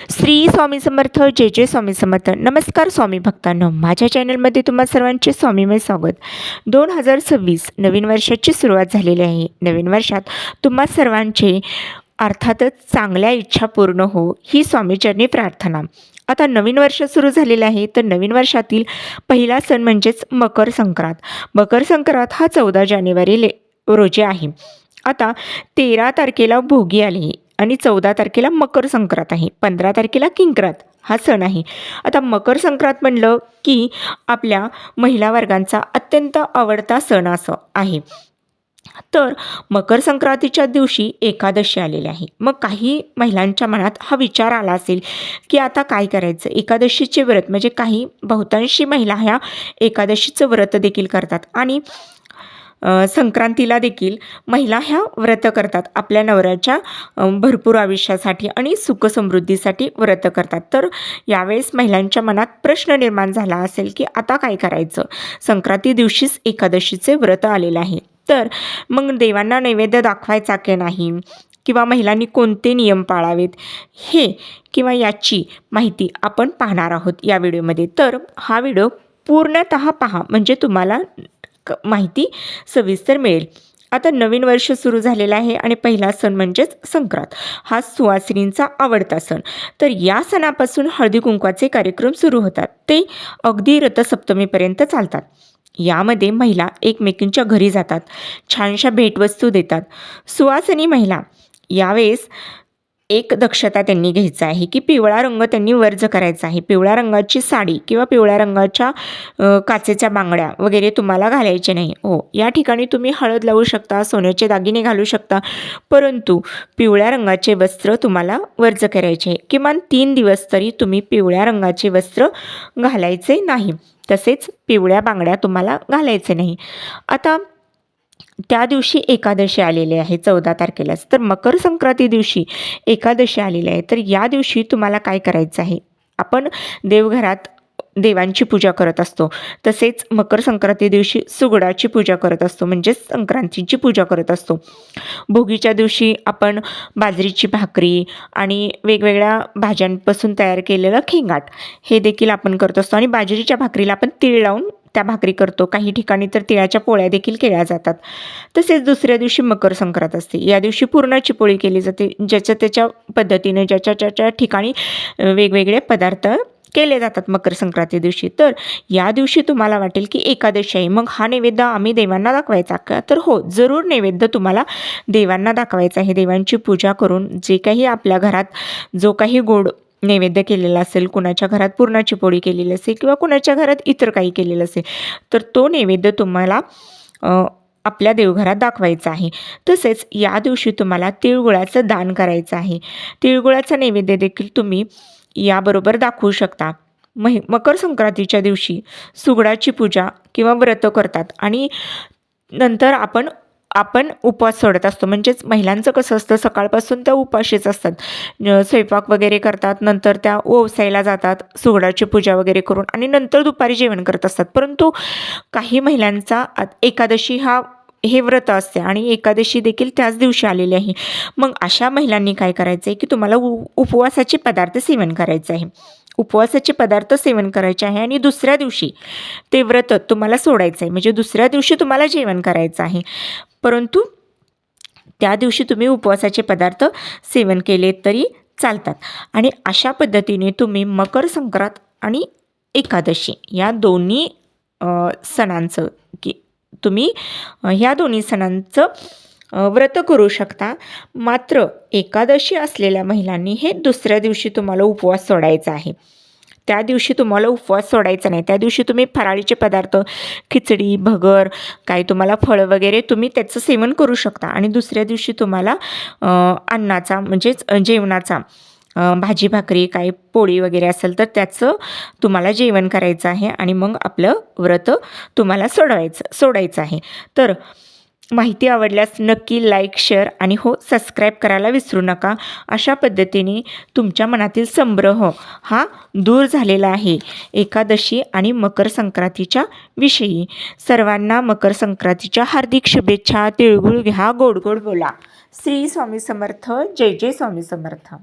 श्री स्वामी समर्थ जे जे स्वामी समर्थ. नमस्कार स्वामी भक्तांनो. माझ्या चॅनलमध्ये तुम्हा सर्वांचे स्वामीमय स्वागत. दोन हजार सव्वीस नवीन वर्षाची सुरुवात झालेली आहे. नवीन वर्षात तुम्हा सर्वांचे अर्थातच चांगल्या इच्छा पूर्ण हो ही स्वामीचरणी प्रार्थना. आता नवीन वर्ष सुरू झालेलं आहे तर नवीन वर्षातील पहिला सण म्हणजेच मकर संक्रांत. मकर संक्रांत हा चौदा जानेवारी ले रोजी आहे. आता तेरा तारखेला भोगी आली. आणि चौदा तारखेला मकर संक्रांत आहे पंधरा तारखेला किंक्रांत हा सण आहे. आता मकर संक्रांत म्हणलं की आपल्या महिला वर्गांचा अत्यंत आवडता सण असं आहे. तर मकर संक्रांतीच्या दिवशी एकादशी आलेली आहे. मग काही महिलांच्या मनात हा विचार आला असेल की आता काय करायचं? एकादशीचे व्रत म्हणजे काही बहुतांशी महिला ह्या एकादशीचं व्रत देखील करतात. आणि संक्रांतीला देखील महिला ह्या व्रत करतात. आपल्या नवऱ्याच्या भरपूर आयुष्यासाठी आणि सुखसमृद्धीसाठी व्रत करतात. तर यावेळेस महिलांच्या मनात प्रश्न निर्माण झाला असेल की आता काय करायचं? संक्रांती दिवशीच एकादशीचे व्रत आलेलं आहे. तर मग देवांना नैवेद्य दाखवायचा की नाही? किंवा महिलांनी कोणते नियम पाळावेत? हे किंवा याची माहिती आपण पाहणार आहोत या व्हिडिओमध्ये. तर हा व्हिडिओ पूर्णतः पहा. म्हणजे तुम्हाला क- माहिती सविस्तर मिळेल. आता नवीन वर्ष सुरू झालेलं आहे आणि पहिला सण म्हणजेच संक्रांत. हा सुवासिनींचा आवडता सण. तर या सणापासून हळदी कुंकवाचे कार्यक्रम सुरू होतात. ते अगदी रथसप्तमीपर्यंत चालतात. यामध्ये महिला एकमेकींच्या घरी जातात. छानशा भेटवस्तू देतात. सुवासिनी महिला. यावेळेस एक दक्षता त्यांनी घ्यायचं आहे की पिवळा रंग त्यांनी वर्ज करायचा आहे. पिवळ्या रंगाची साडी किंवा पिवळ्या रंगाच्या काचेच्या बांगड्या वगैरे तुम्हाला घालायचे नाही. हो या ठिकाणी तुम्ही हळद लावू शकता सोन्याचे दागिने घालू शकता परंतु पिवळ्या रंगाचे वस्त्र तुम्हाला वर्ज करायचे आहे. किमान तीन दिवस तरी तुम्ही पिवळ्या रंगाचे वस्त्र घालायचे नाही. तसेच पिवळ्या बांगड्या तुम्हाला घालायचे नाही. आता त्या दिवशी एकादशी आलेली आहे चौदा तारखेलाच. तर मकर संक्रांती दिवशी एकादशी आलेली आहे. तर या दिवशी तुम्हाला काय करायचं आहे? आपण देवघरात देवांची पूजा करत असतो. तसेच मकर संक्रांती दिवशी सुगडाची पूजा करत असतो म्हणजेच संक्रांतीची पूजा करत असतो. भोगीच्या दिवशी आपण बाजरीची भाकरी आणि वेगवेगळ्या भाज्यांपासून तयार केलेलं खेंगाट हे देखील आपण करत असतो. आणि बाजरीच्या भाकरीला आपण तीळ लावून त्या भाकरी करतो. काही ठिकाणी तर तिळाच्या पोळ्या देखील केल्या जातात. तसेच दुसऱ्या दिवशी मकर संक्रांत असते. या दिवशी पुरणाची पोळी केली जाते. ज्याच्या त्याच्या पद्धतीने ज्याच्या ज्याच्या ठिकाणी वेगवेगळे पदार्थ केले जातात मकर संक्रांती दिवशी. तर या दिवशी तुम्हाला वाटेल की एकादशी आहे. मग हा नैवेद्य आम्ही देवांना दाखवायचा का? तर हो जरूर नैवेद्य तुम्हाला देवांना दाखवायचा आहे. देवांची पूजा करून जे काही आपल्या घरात जो काही गोड नैवेद्य केलेला असेल कुणाच्या घरात पुरणाची पोळी केलेली असेल किंवा कुणाच्या घरात इतर काही केलेलं असेल तर तो नैवेद्य तुम्हाला आपल्या देवघरात दाखवायचा आहे. तसेच या दिवशी तुम्हाला तिळगुळाचं दान करायचं आहे. तिळगुळाचं नैवेद्य देखील तुम्ही याबरोबर दाखवू शकता. महि मकर संक्रांतीच्या दिवशी सुगडाची पूजा किंवा व्रत करतात आणि नंतर आपण आपण उपवास सोडत असतो. म्हणजेच महिलांचं कसं असतं सकाळपासून त्या उपाशीच असतात. स्वयंपाक वगैरे करतात नंतर त्या ओवसायला जातात सुगडाची पूजा वगैरे करून आणि नंतर दुपारी जेवण करत असतात. परंतु काही महिलांचा एकादशी हा हे व्रत असते आणि एकादशी देखील त्याच दिवशी आलेली आहे. मग अशा महिलांनी काय करायचं आहे की तुम्हाला उ उपवासाचे पदार्थ सेवन करायचं आहे. उपवासाचे पदार्थ सेवन करायचे आहे आणि दुसऱ्या दिवशी ते व्रत तुम्हाला सोडायचं आहे म्हणजे दुसऱ्या दिवशी तुम्हाला जेवण करायचं आहे. परंतु त्या दिवशी तुम्ही उपवासाचे पदार्थ सेवन केले तरी चालतात. आणि अशा पद्धतीने तुम्ही मकर संक्रांत आणि एकादशी या दोन्ही सणांचं की तुम्ही ह्या दोन्ही सणांचं व्रत करू शकता. मात्र एकादशी असलेल्या महिलांनी हे दुसऱ्या दिवशी तुम्हाला उपवास सोडायचा आहे. त्या दिवशी तुम्हाला उपवास सोडायचा नाही. त्या दिवशी तुम्ही फराळीचे पदार्थ खिचडी भगर काही तुम्हाला फळं वगैरे तुम्ही त्याचं सेवन करू शकता. आणि दुसऱ्या दिवशी तुम्हाला अन्नाचा म्हणजेच जेवणाचा भाजी भाकरी काही पोळी वगैरे असेल तर त्याचं तुम्हाला जेवण करायचं आहे. आणि मग आपलं व्रत तुम्हाला सोडवायचं सोडायचं आहे. तर माहिती आवडल्यास नक्की लाईक शेअर आणि हो सबस्क्राईब करायला विसरू नका. अशा पद्धतीने तुमच्या मनातील संभ्रह हा दूर झालेला आहे. एकादशी आणि मकर संक्रांतीच्या विषयी. सर्वांना मकर संक्रांतीच्या हार्दिक शुभेच्छा तिळगुळ घ्या गोड गोड बोला. श्री स्वामी समर्थ जय जय स्वामी समर्थ.